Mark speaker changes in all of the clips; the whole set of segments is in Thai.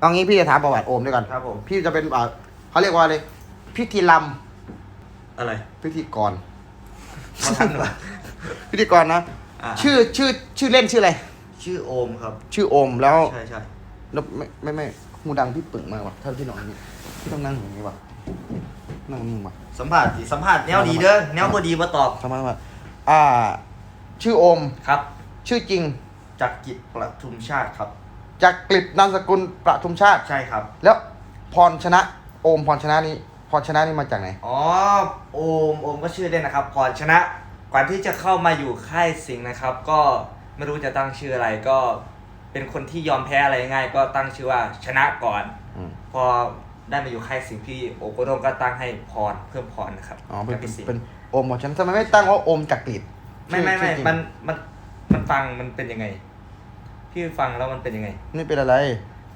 Speaker 1: เอางี้พี่จะถามประวัติโอมด้วยกัน
Speaker 2: ครับผม
Speaker 1: พี่จะเป็นอ่าเขาเรียกว่าอะไรพิธีล
Speaker 2: อะไรำ
Speaker 1: พิธีกร
Speaker 2: มาทันเหรอ
Speaker 1: พิธีกรนะ
Speaker 2: อ่า
Speaker 1: ชื่อชื่อชื่อเล่นชื่ออะไร
Speaker 2: ชื่อโอมครับ
Speaker 1: ชื่อโอมแล้ว
Speaker 2: ใช่ใช่
Speaker 1: แล้วไม่ไม่ไม่หูดังพี่ปึ่งมากว่ะถ้าพี่นอนอย่างนี้พี่ต้องนั่งอย่างนี้ว่ะนั่งนิ่งว่ะ
Speaker 2: สัมภาษณ์สิสัมภาษณ์แนวดีเด้อแนวบ่ดีบ่ตอบ
Speaker 1: ทำไมวะอ่า ชื่อโอม
Speaker 2: ครับ
Speaker 1: ชื่อจริง
Speaker 2: จากกิจประทุมชาติครับ
Speaker 1: จากกลิบนามสกุลประทุมชาติ
Speaker 2: ใช่ครับ
Speaker 1: แล้วพรชนะโอมพรชนะนี้พรชนะนี่มาจากไหน
Speaker 2: อ๋อโอมโอมก็ชื่อเล่นนะครับพรชนะ ก่อนที่จะเข้ามาอยู่ค่ายสิงห์นะครับ ก็ไม่รู้จะตั้งชื่ออะไรก็เป็นคนที่ยอมแพ้อะไรง่าย ก็ตั้งชื่อว่าชนะก่อน
Speaker 1: อืม
Speaker 2: พอได้มาอยู่ค่ายสิงห์พี่โอโกโดงก็ตั้งให้พรเพิ่มพรนะครับ
Speaker 1: อ๋อเป็น
Speaker 2: กับพี่สิงห์
Speaker 1: เป็นโอมพรชนะทำไมไม่ตั้งว่าโอมจากกลิบ
Speaker 2: ไม่ไม่ไม่
Speaker 1: ชื่อจริง
Speaker 2: มันมันมันฟังมันเป็นยังไง พี่ฟังแล้วมันเป็นยังไง
Speaker 1: นี่เป็นอะไร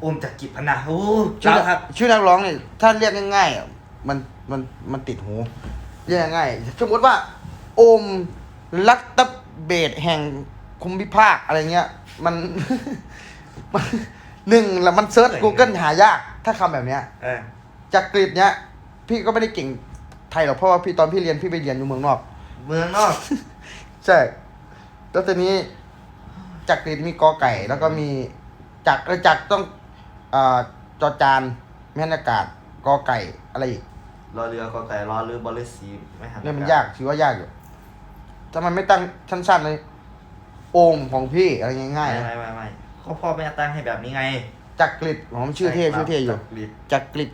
Speaker 2: โอมจากกิจพนะโอ้
Speaker 1: ชื่อ
Speaker 2: แล้วครับ
Speaker 1: ชื่อนักร้องเนี่ยถ้าเรียกง่ายๆอะมันมันมันติดหูเรียกง่ายๆสมมติว่า โอมรัตเบศแห่งคุมพิภาคอะไรเงี้ย มัน มันหนึ่งแล้วมันเซิร์ช Google หายาก ถ้าคำแบบเนี้ย
Speaker 2: เออ
Speaker 1: จากกรีดเนี้ย พี่ก็ไม่ได้เก่งไทยหรอกเพราะว่าพี่ตอนพี่เรียนพี่ไปเรียนอยู่เมืองนอก
Speaker 2: เมืองนอก
Speaker 1: ใช่แล้วทีนี้ จากกรีดมีกอไก่ แล้วก็มีจากเออจากต้องอ่าจอจานแม่นอากาศกอไก่อะไรอีก
Speaker 2: รอเรือกอไก่รอเรือบอลเลสสีไม่หัน
Speaker 1: เนี่ยมันยากถือว่ายากอยู่ทำไมไม่ตั้งสั้นๆเลยโอมของพี่อะไรง่ายๆ
Speaker 2: ไม่
Speaker 1: นะ
Speaker 2: ไม่ไม่ไม่เขาพ่อไม่ตั้งให้แบบนี้ไง
Speaker 1: จากกรีดผมชื่อเท่
Speaker 2: ใครับ
Speaker 1: ชื่อเท่อยู่
Speaker 2: จักริด
Speaker 1: จากกรีด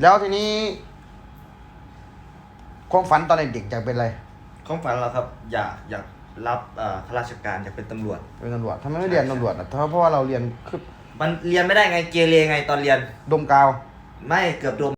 Speaker 1: แล้วทีนี้ ความฝันตอนเด็กๆอยากเป็นอะไร
Speaker 2: ความฝันเราครับ อยากอยาก รับเอ่อข้าราชการอยากเป็นตำรวจ
Speaker 1: เป็นตำรวจทำไมไม่เรียนตำรวจอะเพราะเพราะว่าเราเรียนคือ
Speaker 2: มันเรียนไม่ได้ไงเกเรไงตอนเรียน
Speaker 1: ดมกาว
Speaker 2: ไม่เกือบโดน